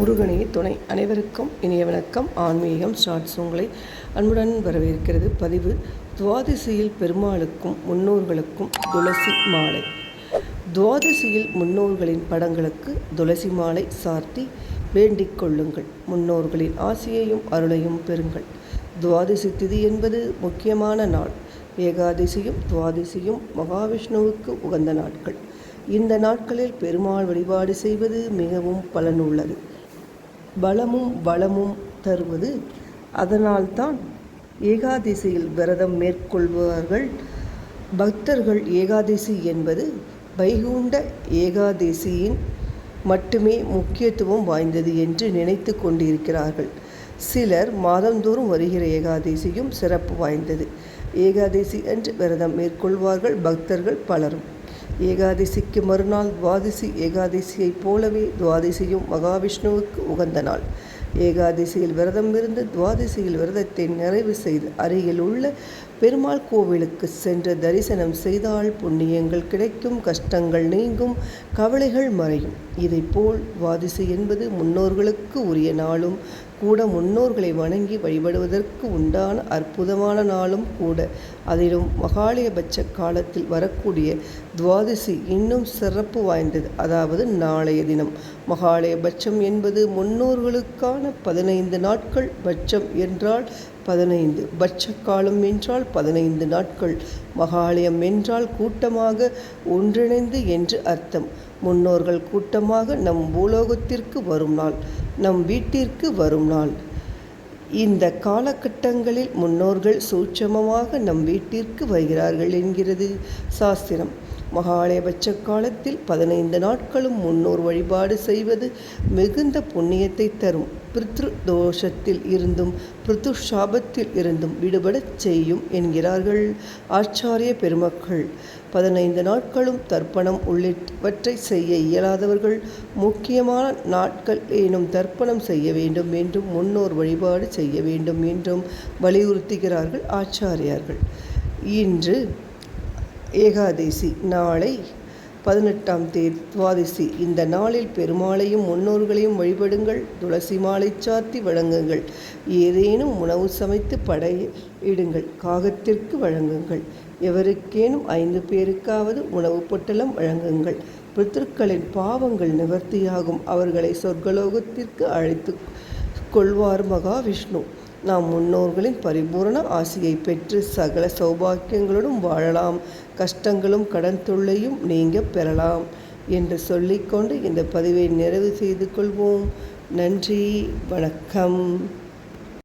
முருகனே துணை அனைவருக்கும் இனிய வணக்கம். ஆன்மீகம் ஷார்ட்ஸ் உங்களை அன்புடன் வரவேற்கிறது. பதிவு துவாதசியில் பெருமாளுக்கும் முன்னோர்களுக்கும் துளசி மாலை. துவாதசியில் முன்னோர்களின் படங்களுக்கு துளசி மாலை சார்த்தி வேண்டிக் கொள்ளுங்கள். முன்னோர்களின் ஆசியையும் அருளையும் பெறுங்கள். துவாதசி திதி என்பது முக்கியமான நாள். ஏகாதசியும் துவாதசியும் மகாவிஷ்ணுவுக்கு உகந்த நாட்கள். இந்த நாட்களில் பெருமாள் வழிபாடு செய்வது மிகவும் பலனுள்ளது பலமும் வளமும் தருவது. அதனால்தான் ஏகாதசியில் விரதம் மேற்கொள்வார்கள் பக்தர்கள் ஏகாதசி என்பது வைகுண்ட ஏகாதசியின் மட்டுமே முக்கியத்துவம் வாய்ந்தது என்று நினைத்து கொண்டிருக்கிறார்கள். சிலர் மாதந்தோறும் வருகிற ஏகாதசியும் சிறப்பு வாய்ந்தது. ஏகாதசி அன்று விரதம் மேற்கொள்வார்கள் பக்தர்கள் பலரும். ஏகாதசிக்கு மறுநாள் துவாதசி ஏகாதசியைப் போலவே துவாதசியும் மகாவிஷ்ணுவுக்கு உகந்த நாள். ஏகாதசியில் விரதம் இருந்து துவாதசியில் விரதத்தை நிறைவு செய்து அருகில் உள்ள பெருமாள் கோவிலுக்கு சென்று தரிசனம் செய்தால் புண்ணியங்கள் கிடைக்கும் கஷ்டங்கள் நீங்கும் கவலைகள் மறையும். இதைப்போல் துவாதசி என்பது முன்னோர்களுக்கு உரிய நாளும் கூட முன்னோர்களை வணங்கி வழிபடுவதற்கு உண்டான அற்புதமான நாளும் கூட. அதிலும் மகாலயபட்ச காலத்தில் வரக்கூடிய துவாதசி இன்னும் சிறப்பு வாய்ந்தது. அதாவது நாளைய தினம். மகாலயபட்சம் என்பது முன்னோர்களுக்கான பதினைந்து நாட்கள். பட்சம் என்றால் பதினைந்து. பட்ச காலம் என்றால் பதினைந்து நாட்கள். மகாலயம் என்றால் கூட்டமாக ஒன்றிணைந்து என்று அர்த்தம். முன்னோர்கள் கூட்டமாக நம் பூலோகத்திற்கு வரும் நாள். நம் வீட்டிற்கு வரும் நாள். இந்த காலகட்டங்களில் முன்னோர்கள் சூட்சமமாக நம் வீட்டிற்கு வருகிறார்கள் என்கிறது சாஸ்திரம். மகாலயபட்ச காலத்தில் பதினைந்து நாட்களும் முன்னோர் வழிபாடு செய்வது மிகுந்த புண்ணியத்தை தரும். பித்ரு தோஷத்தில் இருந்தும் பிருத்து சாபத்தில் இருந்தும் விடுபடச் செய்யும் என்கிறார்கள் ஆச்சாரிய பெருமக்கள். பதினைந்து நாட்களும் தர்ப்பணம் உள்ளிட்டவற்றை செய்ய இயலாதவர்கள் முக்கியமான நாட்கள் எனும் தர்ப்பணம் செய்ய வேண்டும் என்றும் முன்னோர் வழிபாடு செய்ய வேண்டும் என்றும் வலியுறுத்துகிறார்கள் ஆச்சாரியார்கள். இன்று ஏகாதசி நாளை பதினெட்டாம் தேதி துவாதசி. இந்த நாளில் பெருமாளையும் முன்னோர்களையும் வழிபடுங்கள் துளசி மாலை சாத்தி வழங்குங்கள் ஏதேனும் உணவு சமைத்து படையிடுங்கள் காகத்திற்கு வழங்குங்கள் எவருக்கேனும் ஐந்து பேருக்காவது உணவு பொட்டலம் வழங்குங்கள். பித்திருக்களின் பாவங்கள் நிவர்த்தியாகும் அவர்களை சொர்க்கலோகத்திற்கு அழைத்து கொள்வார் மகாவிஷ்ணு. நாம் முன்னோர்களின் பரிபூரண ஆசையை பெற்று சகல சௌபாக்கியங்களுடன் வாழலாம். கஷ்டங்களும் கடன் தொல்லையும் நீங்க பெறலாம் என்று சொல்லிக்கொண்டு இந்த பதிவை நிறைவு செய்து கொள்வோம். நன்றி வணக்கம்.